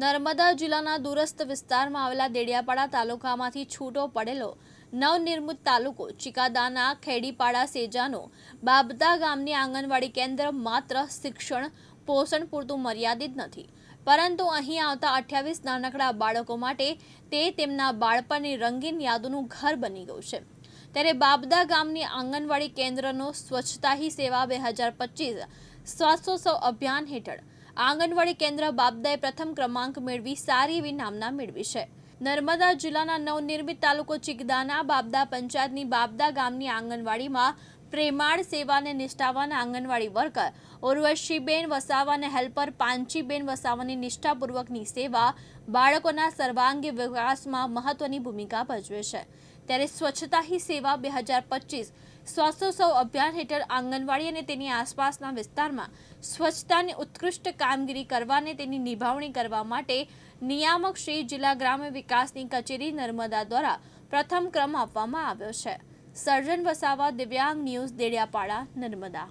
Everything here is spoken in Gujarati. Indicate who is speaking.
Speaker 1: નર્મદા જિલ્લાના દૂરસ્થ વિસ્તારમાં આવેલા દેડિયાપાડા તાલુકામાંથી છૂટો પડેલો નવનિર્મિત તાલુકો ચિકાદાના ખેડીપાડા સેજાનો બાબદા ગામની આંગણવાડી કેન્દ્ર માત્ર શિક્ષણ, પોષણ પૂરતું મર્યાદિત નથી. પરંતુ અહીં આવતા અઠ્યાવીસ નાનકડા બાળકો માટે તે તેમના બાળપણની રંગીન યાદોનું ઘર બની ગયું છે. ત્યારે બાબદા ગામની આંગણવાડી કેન્દ્રનો સ્વચ્છતા હી સેવા બે હજાર પચીસ સ્વાસ્થ્યોત્સવ અભિયાન હેઠળ આંગણવાડી કેન્દ્ર બાબદાએ પ્રથમ ક્રમાંક મેળવી સારી એવી નામના મેળવી છે. નર્મદા જિલ્લાના નવનિર્મિત તાલુકો ચિકદાના બાબદા પંચાયતની બાબદા ગામની આંગણવાડીમાં પ્રેમાળ સેવાને નિષ્ઠાવાન આંગણવાડી વર્કર, ઉર્વશીબેન વસાવા અને હેલ્પર પાંચીબેન વસાવાની નિષ્ઠાપૂર્વકની સેવા બાળકોના સર્વાંગી વિકાસમાં મહત્વની ભૂમિકા ભજવે છે. ત્યારે સ્વચ્છતા હી સેવા બે હજાર પચીસ સ્વાસ્થ્યોત્સવ અભિયાન હેઠળ આંગણવાડી અને તેની આસપાસના વિસ્તારમાં સ્વચ્છતાની ઉત્કૃષ્ટ કામગીરી કરવાને તેની નિભાવણી કરવા માટે નિયામક શ્રી જિલ્લા ગ્રામ્ય વિકાસની કચેરી નર્મદા દ્વારા પ્રથમ ક્રમ આપવામાં આવ્યો છે. સર્જન વસાવા દિવ્યાંગ ન્યૂઝ દેડિયાપાડા, નર્મદા.